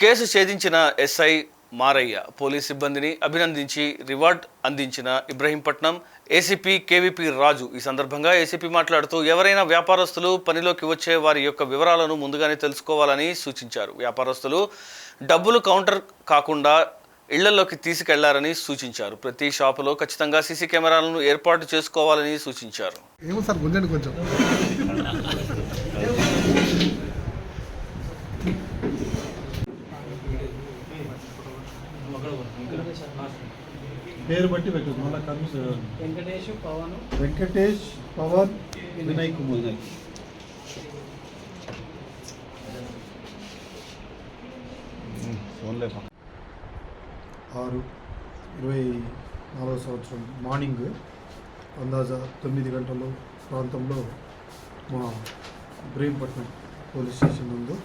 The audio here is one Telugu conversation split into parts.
కేసు ఛేదించిన ఎస్ఐ మారయ్య పోలీస్ సిబ్బందిని అభినందించి రివార్డ్ అందించిన ఇబ్రహీంపట్నం ఏసీపీ కేవీపీ రాజు. ఈ సందర్భంగా ఏసీపీ మాట్లాడుతూ ఎవరైనా వ్యాపారస్తులు పనిలోకి వచ్చే వారి యొక్క వివరాలను ముందుగానే తెలుసుకోవాలని సూచించారు. వ్యాపారస్తులు డబ్బులు కౌంటర్ కాకుండా ఇళ్ళలోకి తీసుకెళ్ళారని సూచించారు. ప్రతి షాపులో ఖచ్చితంగా సీసీ కెమెరాలను ఏర్పాటు చేసుకోవాలని సూచించారు. ఏమో సార్ కొంచెం. పేరు బట్టి పెట్టు మళ్ళీ కన్ఫ్యూజ్ అవ్వదు. వెంకటేష్ పవన్. వెంకటేష్ పవన్ వినయ్ కుమార్. ఆరు ఇరవై నాలుగో సంవత్సరం మార్నింగ్ అందాజ తొమ్మిది గంటల ప్రాంతంలో మా ఇబ్రహీంపట్నం పోలీస్ స్టేషన్ నందు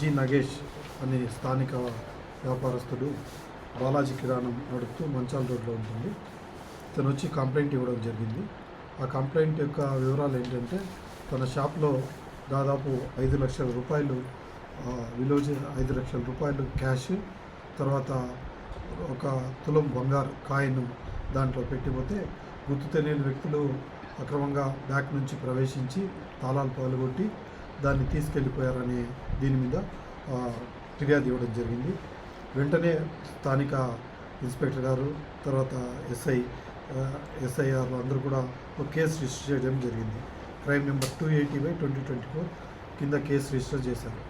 జి నగేష్ అనే స్థానిక వ్యాపారస్తుడు బాలాజీ కిరాణం నడుపుతూ మంచాల రోడ్లో ఉంటుంది. తను వచ్చి కంప్లైంట్ ఇవ్వడం జరిగింది. ఆ కంప్లైంట్ యొక్క వివరాలు ఏంటంటే తన షాప్లో దాదాపు ఐదు లక్షల రూపాయలు విలువ ఐదు లక్షల రూపాయలు క్యాష్ తర్వాత ఒక తులం బంగారు కాయిన్ దాంట్లో పెట్టిపోతే గుర్తు తెలియని వ్యక్తులు అక్రమంగా బ్యాక్ నుంచి ప్రవేశించి తాళాలు పాల్గొట్టి దాన్ని తీసుకెళ్ళిపోయారనే దీని మీద ఫిర్యాదు ఇవ్వడం జరిగింది. వెంటనే స్థానిక ఇన్స్పెక్టర్ గారు తర్వాత ఎస్ఐ ఎస్ఐఆర్ అందరూ కూడా ఒక కేసు రిజిస్టర్ చేయడం జరిగింది. Crime number two eighty by twenty twenty four కింద కేసు రిజిస్టర్ చేశారు.